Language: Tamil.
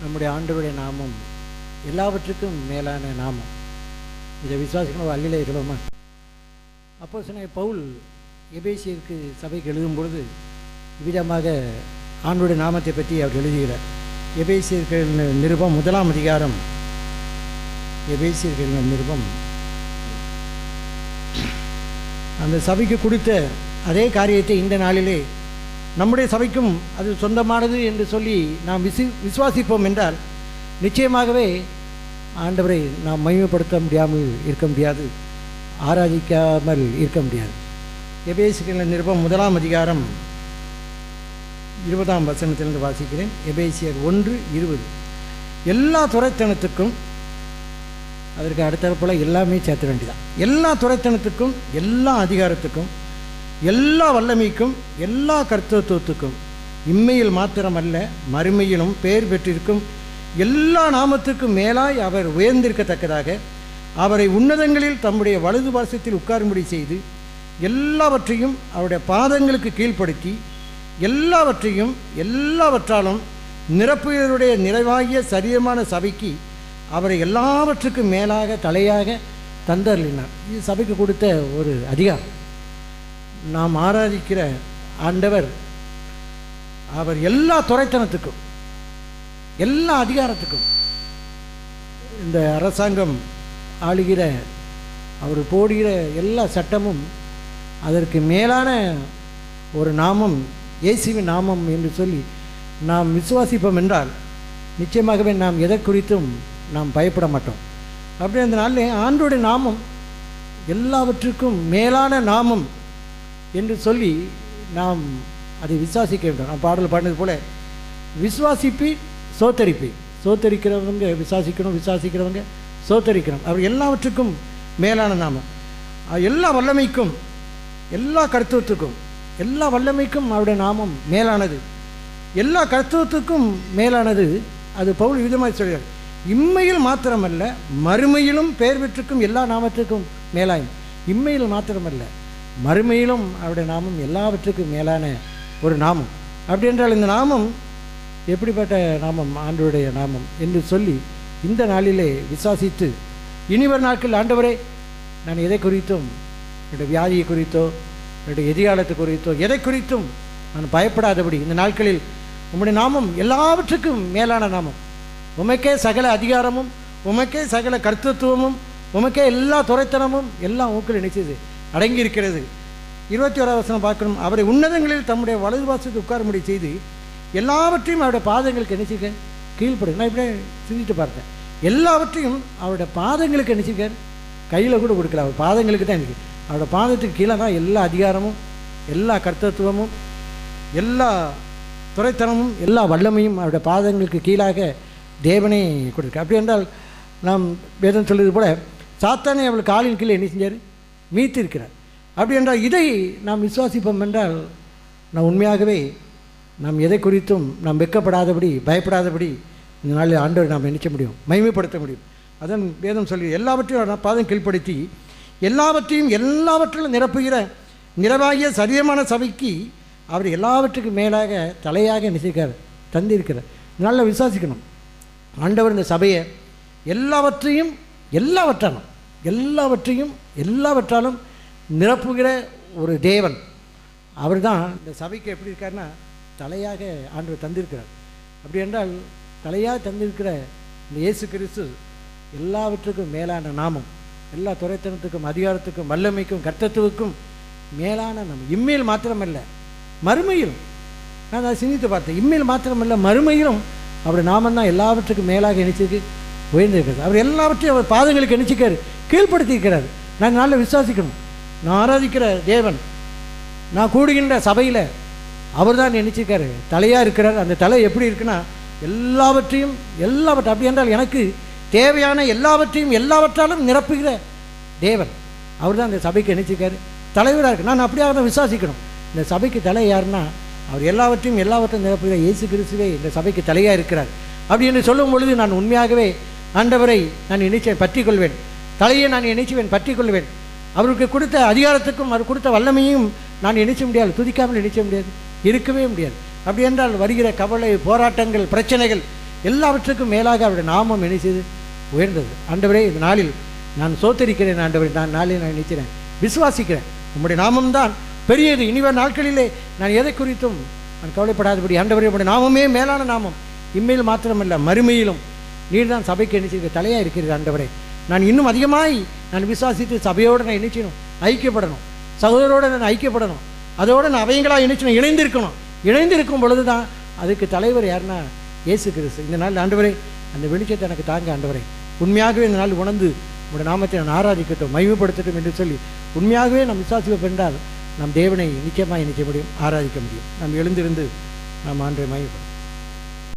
நம்முடைய ஆண்டவருடைய நாமம் எல்லாவற்றுக்கும் மேலான நாமம். இதை விசுவாசிக்கணும் அல்லிலே இருக்கணுமா அப்போ சொன்ன பவுல் எபேசியருக்கு சபைக்கு எழுதும் பொழுது இவ்விதமாக ஆண்டுடைய நாமத்தை பற்றி அவர் எழுதுகிறார். எபேசியர்கள் நிருபம் முதலாம் அதிகாரம். எபேசியர்கள் நிருபம். அந்த சபைக்கு கொடுத்த அதே காரியத்தை இந்த நாளிலே நம்முடைய சபைக்கும் அது சொந்தமானது என்று சொல்லி நாம் விசு விசுவாசிப்போம் என்றால் நிச்சயமாகவே ஆண்டவரை நாம் மகிமைப்படுத்த முடியாமல் இருக்க முடியாது. ஆராதிக்காமல் இருக்க முடியாது. எபேசியர்கள் நிருபம் முதலாம் அதிகாரம் இருபதாம் வசனத்திலிருந்து வாசிக்கிறேன். எபேசியர் ஒன்று இருபது. எல்லா துறைத்தனத்துக்கும் அதற்கு அடுத்தறப்போல் எல்லாமே சேர்த்த வேண்டியதான் எல்லா துறைத்தனத்துக்கும் எல்லா அதிகாரத்துக்கும் எல்லா வல்லமைக்கும் எல்லா கர்த்தத்துவத்துக்கும் இம்மையில் மாத்திரமல்ல மறுமையிலும் பெயர் பெற்றிருக்கும் எல்லா நாமத்துக்கும் மேலாய் அவர் உயர்ந்திருக்கத்தக்கதாக அவரை உன்னதங்களில் தம்முடைய வலது பாசத்தில் உட்காரும்படி செய்து எல்லாவற்றையும் அவருடைய பாதங்களுக்கு கீழ்ப்படுத்தி எல்லாவற்றையும் எல்லாவற்றாலும் நிரப்புகிறவருடைய நிறைவாகிய சரீரமான சபைக்கு அவரை எல்லாவற்றுக்கும் மேலாக தலையாக தந்தருளினார். இது சபைக்கு கொடுத்த ஒரு அதிகாரம். நாம் ஆராதிக்கிற ஆண்டவர் அவர் எல்லா துறைத்தனத்துக்கும் எல்லா அதிகாரத்துக்கும் இந்த அரசாங்கம் ஆளுகிற அவர் போடுகிற எல்லா சட்டமும் அதற்கு மேலான ஒரு நாமம் இயேசுவின் நாமம் என்று சொல்லி நாம் விசுவாசிப்போம் என்றால் நிச்சயமாகவே நாம் எதை குறித்தும் நாம் பயப்பட மாட்டோம். அப்படி அந்த நாளில் ஆண்டோடைய நாமம் எல்லாவற்றுக்கும் மேலான நாமம் என்று சொல்லி நாம் அதை விசுவாசிக்க வேண்டும். நான் பாடல் பாடினது போல விசுவாசிப்பி சோத்தரிப்பி. சோத்தரிக்கிறவங்க விசுவாசிக்கணும் விசுவாசிக்கிறவங்க சோத்தரிக்கணும். அவர் எல்லாவற்றுக்கும் மேலான நாமம். எல்லா வல்லமைக்கும் எல்லா கருத்துவத்துக்கும் எல்லா வல்லமைக்கும் அவருடைய நாமம் மேலானது. எல்லா கருத்துவத்துக்கும் மேலானது அது பவுல் விதமாக சொல்கிறார். இம்மையில் மாத்திரமல்ல மறுமையிலும் பெயர் பெற்றுக்கும் எல்லா நாமத்துக்கும் மேலாயும். இம்மையில் மாத்திரமல்ல மறுமையிலும் அவருடைய நாமம் எல்லாவற்றுக்கும் மேலான ஒரு நாமம். அப்படி என்றால் இந்த நாமம் எப்படிப்பட்ட நாமம்? ஆண்டவருடைய நாமம் என்று சொல்லி இந்த நாளிலே விசுவாசித்து இனிவர் நாட்கள் ஆண்டவரே நான் எதை குறித்தும் என்னுடைய வியாதியை குறித்தோ என்னுடைய எதிர்காலத்தை குறித்தோ எதை குறித்தும் நான் பயப்படாதபடி இந்த நாட்களில் உம்முடைய நாமம் எல்லாவற்றுக்கும் மேலான நாமம். உமக்கே சகல அதிகாரமும் உமக்கே சகல கர்த்தத்துவமும் உமக்கே எல்லா துறைத்தனமும் எல்லாம் ஊக்கில் நினைச்சது அடங்கியிருக்கிறது. இருபத்தி ஓராவது வசனம் பார்க்கணும். அவரை உன்னதங்களில் தம்முடைய வலது வாசத்துக்கு உட்காரும்படி செய்து எல்லாவற்றையும் அவருடைய பாதங்களுக்கு நினைச்சிருக்கேன் கீழ்ப்படு நான் இப்படியே சிந்திட்டு பார்த்தேன். எல்லாவற்றையும் அவருடைய பாதங்களுக்கு நினைச்சிக்க கையில் கூட கொடுக்கல. அவர் பாதங்களுக்கு தான் இருக்கு அவரோட பாதத்துக்கு கீழே தான் எல்லா அதிகாரமும் எல்லா கர்த்தத்துவமும் எல்லா துறைத்தனமும் எல்லா வல்லமையும் அவருடைய பாதங்களுக்கு கீழாக தேவனே கொடுக்க அப்படி என்றால் நாம் வேதம் சொல்வது போல சாத்தானே அவள் காலின் கீழே என்ன செஞ்சார்? மீத்திருக்கிறார் அப்படி என்றால் இதை நாம் விசுவாசிப்போம் என்றால் நாம் உண்மையாகவே நாம் எதை குறித்தும் நாம் வெக்கப்படாதபடி பயப்படாதபடி இந்த நாளில் ஆண்டவரை நாம் நினைக்க முடியும் மகிமைப்படுத்த முடியும். அதன் வேதம் சொல்லி எல்லாவற்றையும் நான் பாதம் கீழ்ப்படுத்தி எல்லாவற்றையும் எல்லாவற்றிலும் நிரப்புகிற நிறவாகிய சரியமான சபைக்கு அவர் எல்லாவற்றுக்கும் மேலாக தலையாக நிச்சயிக்கார் தந்திருக்கிறார். நல்லா விசுவாசிக்கணும். ஆண்டவர் இந்த சபையை எல்லாவற்றையும் எல்லாவற்றாலும் எல்லாவற்றையும் எல்லாவற்றாலும் நிரப்புகிற ஒரு தேவன். அவர் தான் இந்த சபைக்கு எப்படி இருக்காருன்னா தலையாக ஆண்டு தந்திருக்கிறார். அப்படி என்றால் தலையாக தந்திருக்கிற இந்த இயேசு கிறிஸ்து எல்லாவற்றுக்கும் மேலான நாமம் எல்லா துறைத்தனத்துக்கும் அதிகாரத்துக்கும் வல்லமைக்கும் கர்த்தத்துவுக்கும் மேலான நம்ம இம்மையில் மாத்திரமல்ல மறுமையிலும். நான் அதை சிந்தித்து பார்த்தேன். இம்மையில் மாத்திரமல்ல மறுமையிலும் அவருடைய நாமம் தான் எல்லாவற்றுக்கும் மேலாக இணைச்சிருக்கு உயர்ந்திருக்கிறது. அவர் எல்லாவற்றையும் அவர் பாதங்களுக்கு இணைச்சிக்கார் கீழ்ப்படுத்தியிருக்கிறார். நான் நல்ல விசுவாசிக்கணும். நான் ஆராதிக்கிற தேவன் நான் கூடுகின்ற சபையில் அவர் தான் நினச்சிருக்காரு. தலையாக இருக்கிறார். அந்த தலை எப்படி இருக்குன்னா எல்லாவற்றையும் எல்லாவற்றை அப்படி என்றால் எனக்கு தேவையான எல்லாவற்றையும் எல்லாவற்றாலும் நிரப்புகிற தேவன். அவர் தான் இந்த சபைக்கு நினச்சிருக்காரு. தலைவராக இருக்கு. நான் அப்படியாக தான் விசுவாசிக்கணும். இந்த சபைக்கு தலை யாருன்னா அவர் எல்லாவற்றையும் எல்லாவற்றையும் நிரப்புகிற இயேசு கிறிஸ்துவே இந்த சபைக்கு தலையாக இருக்கிறார். அப்படி என்று சொல்லும் பொழுது நான் உண்மையாகவே ஆண்டவரை நான் நினைச்சேன் பற்றி கொள்வேன் தலையை நான் இணைச்சுவேன் பற்றி கொள்வேன் அவருக்கு கொடுத்த அதிகாரத்துக்கும் அவர் கொடுத்த வல்லமையும் நான் இணைச்ச முடியாது துதிக்காமல் நினைச்ச முடியாது இருக்கவே முடியாது. அப்படி என்றால் வருகிற கவலை போராட்டங்கள் பிரச்சனைகள் எல்லாவற்றுக்கும் மேலாக அவருடைய நாமம் இணைச்சது உயர்ந்தது. ஆண்டவரே இந்த நாளில் நான் சோத்தரிக்கிறேன் ஆண்டவரே நான் நாளில் நான் நினைக்கிறேன் விசுவாசிக்கிறேன். உம்முடைய நாமம்தான் பெரியது. இனிவரும் நாட்களிலே நான் எதை குறித்தும் நான் கவலைப்படாதபடி ஆண்டவரே உடைய நாமமே மேலான நாமம். இம்மையில் மாத்திரமல்ல மறுமையிலும் நீர் தான் சபைக்கு நினைச்சிருக்க தலையாக இருக்கிறது ஆண்டவரே. நான் இன்னும் அதிகமாய் நான் விசுவாசித்து சபையோடு நான் இணைச்சிடணும் ஐக்கியப்படணும். சகோதரோடு நான் ஐக்கியப்படணும். அதோடு நான் அவைங்களாக இணைச்சணும் இணைந்திருக்கணும். இணைந்திருக்கும் பொழுது தான் அதுக்கு தலைவர் யாருன்னா? இயேசு கிறிஸ்து. இந்த நாள் ஆண்டவரே அந்த வெளிச்சத்தை எனக்கு தாங்க ஆண்டவரே. உண்மையாகவே இந்த நாள் உணர்ந்து உங்களுடைய நாமத்தை நான் ஆராதிக்கட்டும் மகிமைப்படுத்தட்டும் என்று சொல்லி உண்மையாகவே நாம் விசுவாசிப்பு என்றால் நம் தேவனை நிச்சயமாக இணைக்க முடியும் ஆராதிக்க முடியும். நாம் எழுந்திருந்து நாம் ஆண்டை மகிமைப்படும்